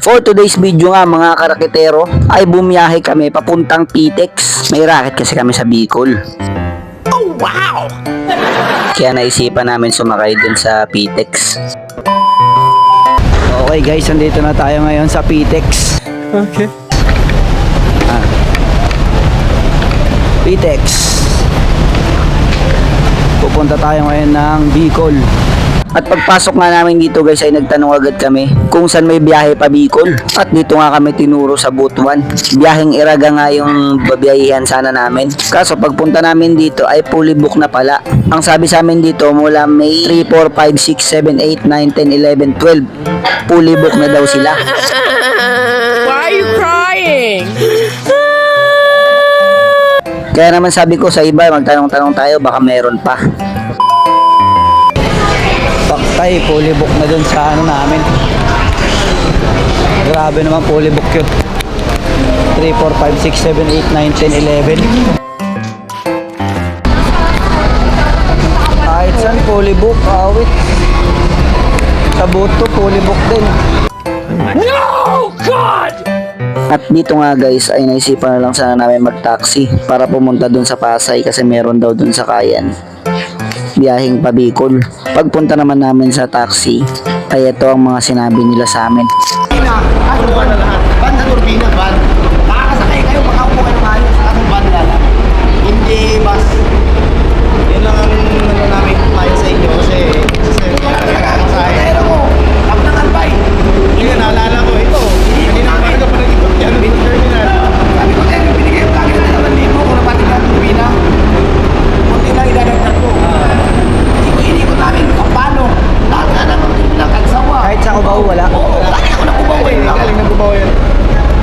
For today's video nga mga karaketero ay bumiyahe kami papuntang Pitex. May racket kasi kami sa Bicol. Oh wow! Kaya naisipan namin sumakay dun sa Pitex. Okay guys, andito na tayo ngayon sa Pitex. Okay. Pitex. Pupunta tayo ngayon ng Bicol. At pagpasok nga namin dito guys ay nagtanong agad kami kung saan may biyahe pa Bicol. At dito nga kami tinuro sa Butuan. Biyaheng Iraga nga yung babiyahihan sana namin. Kaso pagpunta namin dito ay fully book na pala. Ang sabi sa amin dito mula May 3, 4, 5, 6, 7, 8, 9, 10, 11, 12. Fully book na daw sila. Why are you crying? Kaya naman sabi ko sa iba, magtanong-tanong tayo, baka meron pa. Paktay, fully book na dun sa ano namin. Grabe naman fully book yun. 3, 4, 5, 6, 7, 8, 9, 10, 11. Kahit saan fully book, awit. Sa buto, fully book din. No! God! At dito nga guys ay naisipan na lang sana namin mag-taxi para pumunta dun sa Pasay kasi meron daw dun sa Kayan. Biyahing pabikol. Pagpunta naman namin sa taxi ay ito ang mga sinabi nila sa amin. Turbina, ano ban na lahat? Ban na turbina, ban. Makakasakay kayo, makaupo kayo maayos sa atong ban na lang. Hindi bus. Yun lang ang ano namin payo sa inyo kasi sa nakakasakay. Pero ko, kap ng albay. Yun, naalala ko ito. Hindi na kami pa nag yan, bin terminal. Sabi ko, eh, binigay yung kagin na naman libo kung napati na ang turbina. Kunti lang idadagdag ko. Ikot-ikot namin, kapano. Lahat na naman ng kagsawa. Kahit sa Cubao wala. Oo, lagi ako nakubaw eh. Galing ng bubaw yan.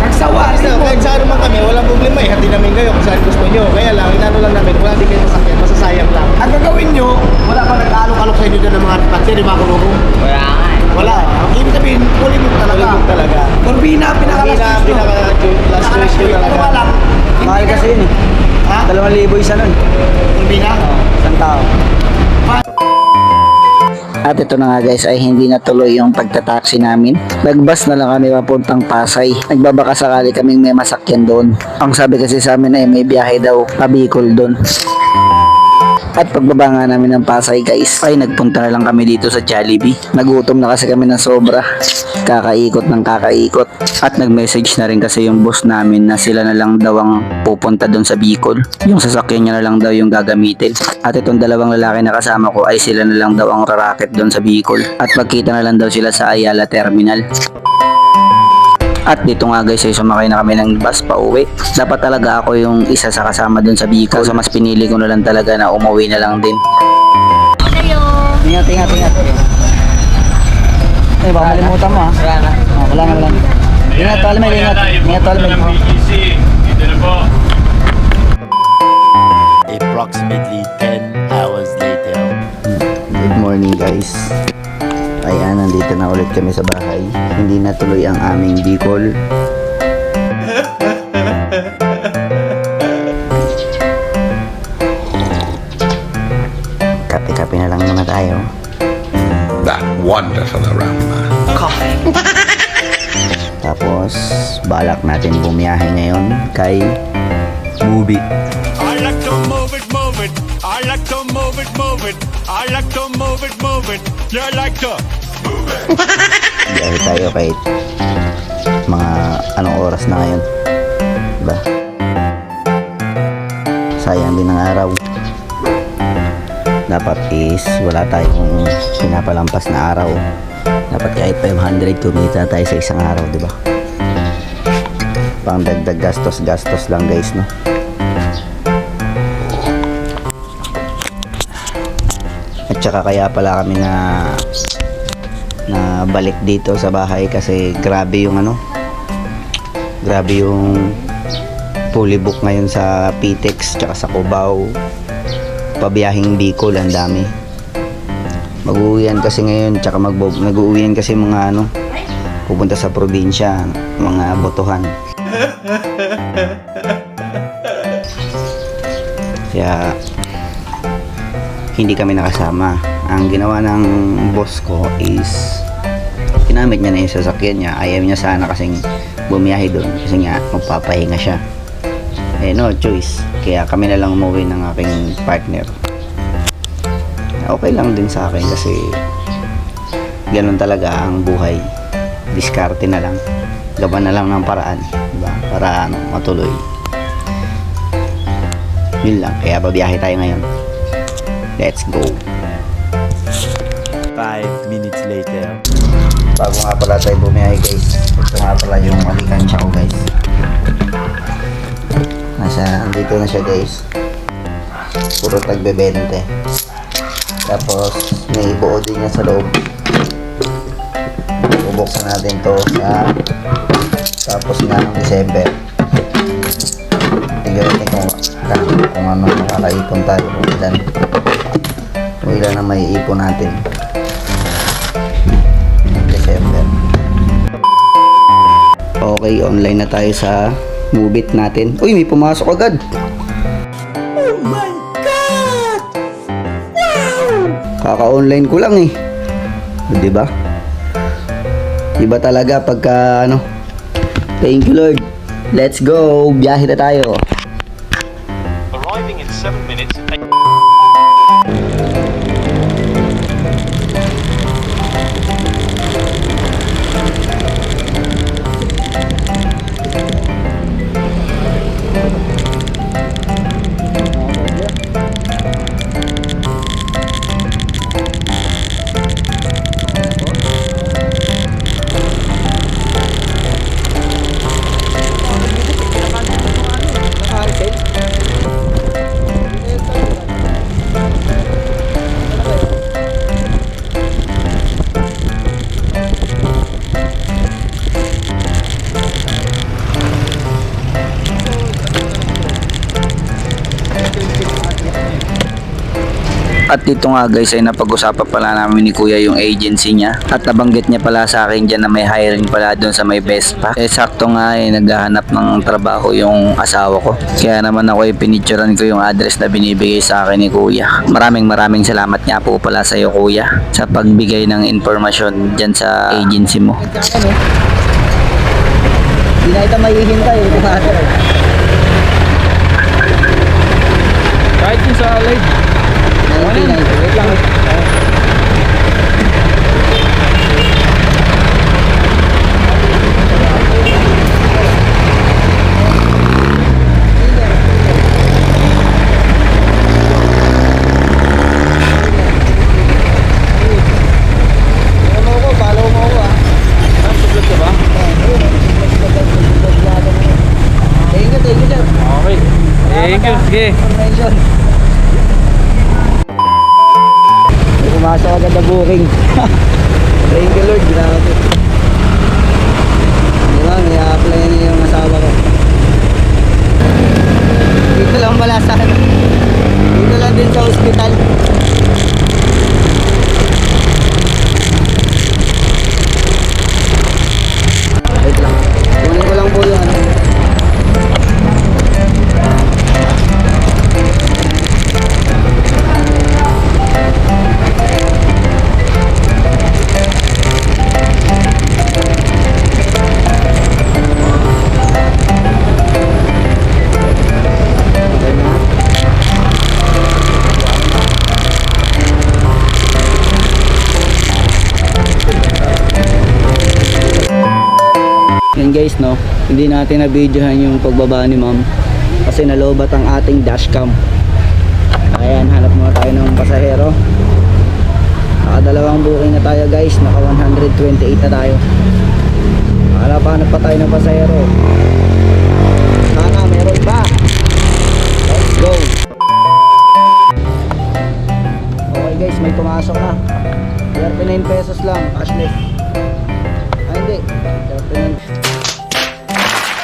Nagsawa. Kasi kahit saan naman kami, walang problema eh. Hati namin kayo kung saan gusto nyo. Kaya lang, inano lang namin, wala din kayo masakyan, masasayang lang. Ang gagawin nyo, wala pa nag-alok-alok sa inyo dyan ng mga taxi, di ba kulungo? Wala nga Wala. Ang ibig sabihin, fully book talaga. Fully book talaga. Turbina, pinaka-last nyo. pinaka, last choice ko Ano talaga. nga lang, Mahal kasi yun eh. Ha? 2,000 isa nun. Turbina? Isang tao. At ito na nga guys ay hindi natuloy yung pagtataksi namin. Nagbus na lang kami papuntang Pasay. Nagbabaka sakali kaming may masakyan doon. Ang sabi kasi sa amin ay may biyahe daw pabikol doon. At pagbaba nga namin ng Pasay guys ay nagpunta na lang kami dito sa Jollibee. Nagutom na kasi kami ng sobra. Kakaikot ng kakaikot. At nag-message na rin kasi yung boss namin na sila na lang daw ang pupunta doon sa Bicol. Yung sasakyan niya na lang daw yung gagamitin. At itong dalawang lalaki na kasama ko ay sila na lang daw ang rarakit doon sa Bicol. At magkita na lang daw sila sa Ayala Terminal. At dito nga guys ay sumakay na kami ng bus pa uwi. Dapat talaga ako yung isa sa kasama dun sa Bicol. So mas pinili ko na lang talaga na umuwi na lang din. Ingat, ingat, ingat. Eh, baka malimutan mo ha. Wala na. Oh, wala na, wala na. Ingat, Tolmel, ingat. Ingat, Tolmel. Oh. Approximately 10 hours later. Good morning guys. Ayan, nandito na ulit kami sa bahay. Hindi natuloy ang aming Bicol. Kape-kape na lang muna tayo. that wonderful aroma. Tapos, balak natin bumiyahe ngayon kay Bubi. I like to move it, move it. I like to move it, move it. I like to move it, move it. You like to. Biyahe tayo kahit mga anong oras na ngayon. Diba? Sayang din ang araw. Dapat is wala tayong pinapalampas na araw. Dapat kahit 500 kumita tayo sa isang araw, di ba? Pang dagdag gastos-gastos lang guys, no? At saka kaya pala kami na na balik dito sa bahay kasi grabe yung ano grabe yung fully book ngayon sa Pitex tsaka sa Cubao. Pabiyahing Bicol ang dami. Mag-uwian kasi ngayon tsaka mag nag-uwian kasi mga ano pupunta sa probinsya mga botohan. Kaya hindi kami nakasama ang ginawa ng boss ko is ginamit niya na yung sasakyan niya. Ayaw niya sana kasing bumiyahe doon kasi nga magpapahinga siya. Eh no choice. Kaya kami na lang umuwi ng aking partner. Okay lang din sa akin kasi ganun talaga ang buhay. Diskarte na lang. Gaban na lang ng paraan. Diba? Para ano, matuloy. Yun lang. Kaya babiyahe tayo ngayon. Let's go. Five minutes later. Bago nga pala tayo bumiyahe guys. Ito nga pala yung alikansya ko guys. Nasa, andito na siya guys. Puro tagbe-20. Tapos, may buo din niya sa loob. Bubuksan natin to sa tapos na ng December. Natin kung, kung ano makakaipon tayo kung ilan. Kung ilan ang may ipon natin. December. Okay, online na tayo sa Mubit natin. Uy, may pumasok agad. Oh my God! Wow! Kaka-online ko lang eh. 'Di ba? Iba talaga pagka ano. Thank you Lord. Let's go. Biyahe na tayo. At dito nga guys ay napag-usapan pala namin ni Kuya yung agency niya at nabanggit niya pala sa akin dyan na may hiring pala doon sa may Vespa. Eh sakto nga ay naghahanap ng trabaho yung asawa ko. Kaya naman ako ay pinicturean ko yung address na binibigay sa akin ni Kuya. Maraming maraming salamat nga po pala sa iyo Kuya sa pagbigay ng informasyon dyan sa agency mo. Hindi na ito mahihintay. Kahit yung sa live. অনেক Yan guys no, hindi natin na-videohan yung pagbaba ni ma'am kasi nalobat ang ating dashcam. Ayan, hanap muna tayo ng pasahero. Nakadalawang booking na tayo guys, naka 128 na tayo. Hanap-hanap pa tayo ng pasahero. Sana meron pa. Let's go. Okay guys, may pumasok na. 39 pesos lang, cashless. Ah, hindi. 39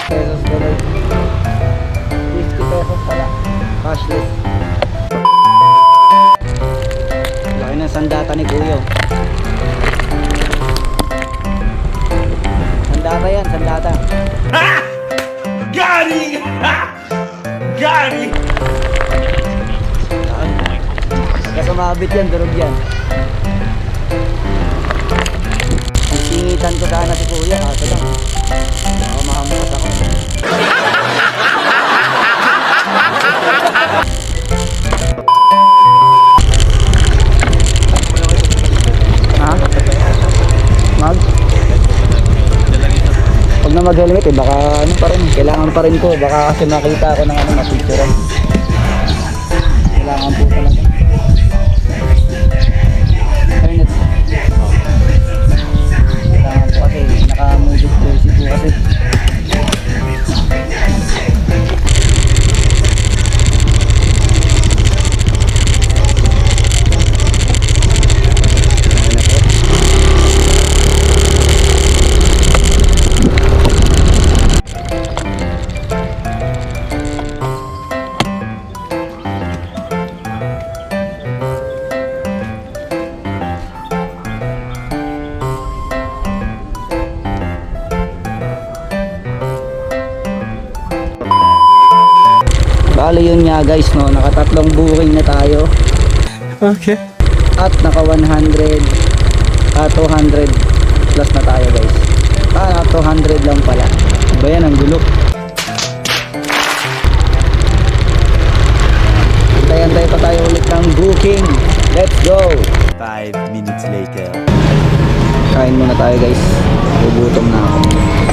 pesos tuloy. 50 pesos pala. Cashless. Laki ng sandata ni Kuyo. Sandata yan, sandata. Got him! Got him! Pagka sumabit yan, durog yan. Initan ko sana si kuya, kaso lang. Baka mahampas ako. ha? Mag? Pag na mag-helmet eh, baka ano pa rin, kailangan pa rin ko. Baka kasi makita ako ng ano, mapicturean. Kailangan po talaga. Bali yun nga guys no, nakatatlong booking na tayo Okay. at naka 100 ah 200 plus na tayo guys. Ah, 200 lang pala. Ba yan ang gulo. Antay-antay pa tayo ulit ng booking. Let's go! Five minutes later. Kain muna tayo guys. Gugutom na ako.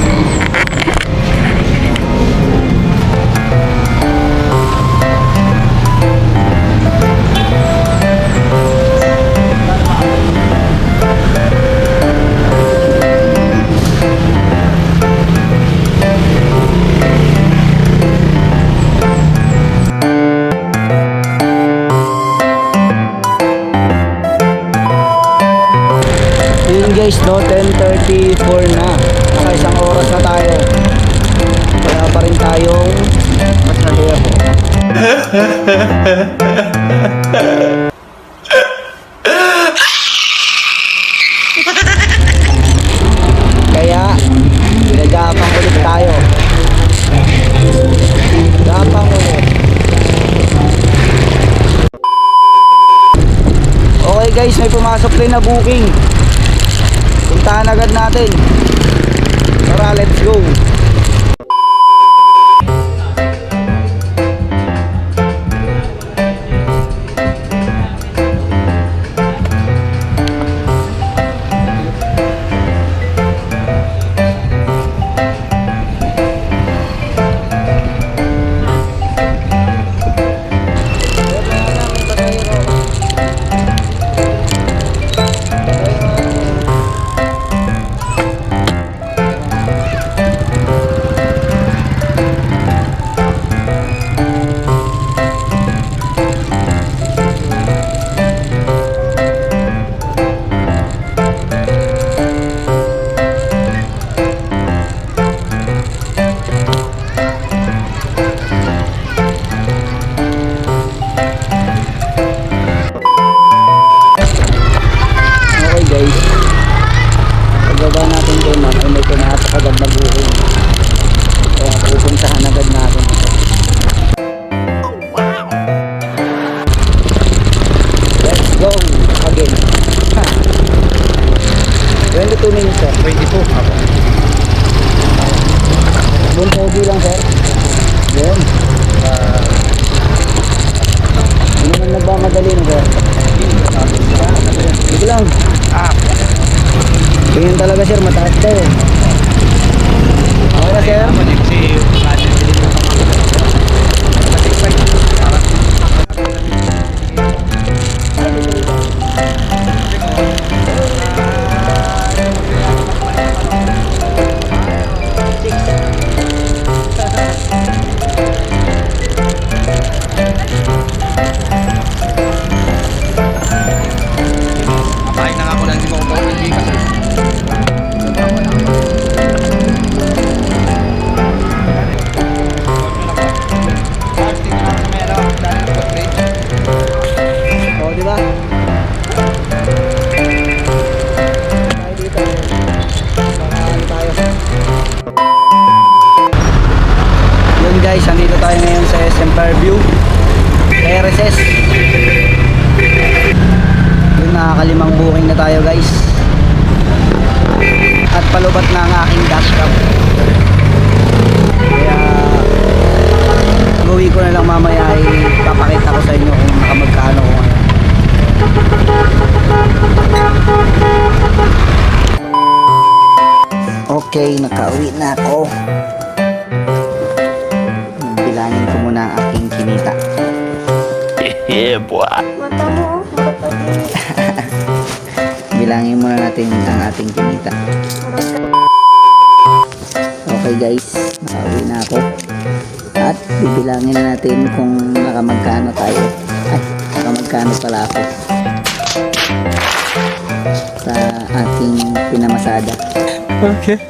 Kaya, pinagapang ulit tayo. Gapang ulit. Okay guys, may pumasok din na booking. Puntahan agad natin. Tara, let's go. Pogi lang sir. Yun. Hindi naman nagmamadali na sir. Sige lang. Tingin talaga sir, mataas ka eh. Okay na sir? Bilangin muna natin ang ating kinita. Okay guys, nakauwi na ako. At bibilangin na natin kung nakamagkano tayo. Ay, nakamagkano pala ako. Sa ating pinamasada. Okay.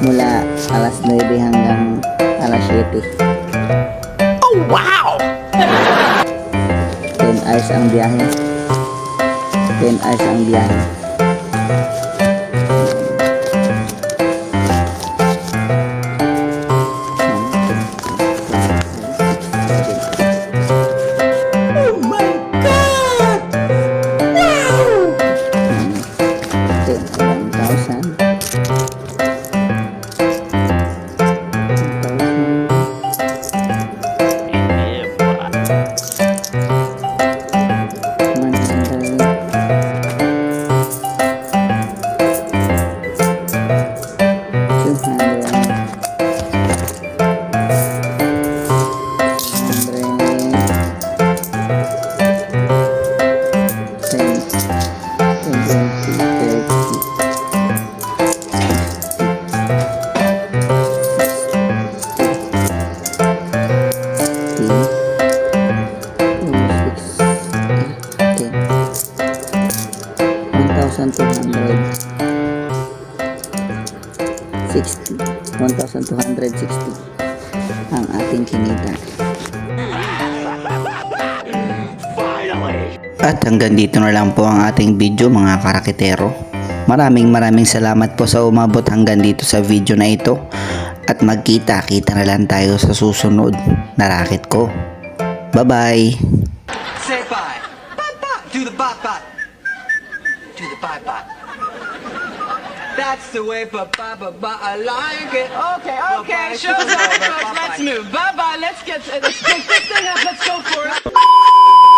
Mula alas 9 hanggang alas 7. Oh, wow! 10 hours ang biyahe. 10 hours ang. At hanggang dito na lang po ang ating video mga karakitero. Maraming maraming salamat po sa umabot hanggang dito sa video na ito. At magkita-kita na lang tayo sa susunod na racket ko. Bye-bye! Say bye. Bye bye. Do the bye bye. Do the bye bye. That's the way, bye. I like it. Okay, okay. Show's over. Let's move. Bye bye. Let's get. Let's pick this thing up. Let's go for it.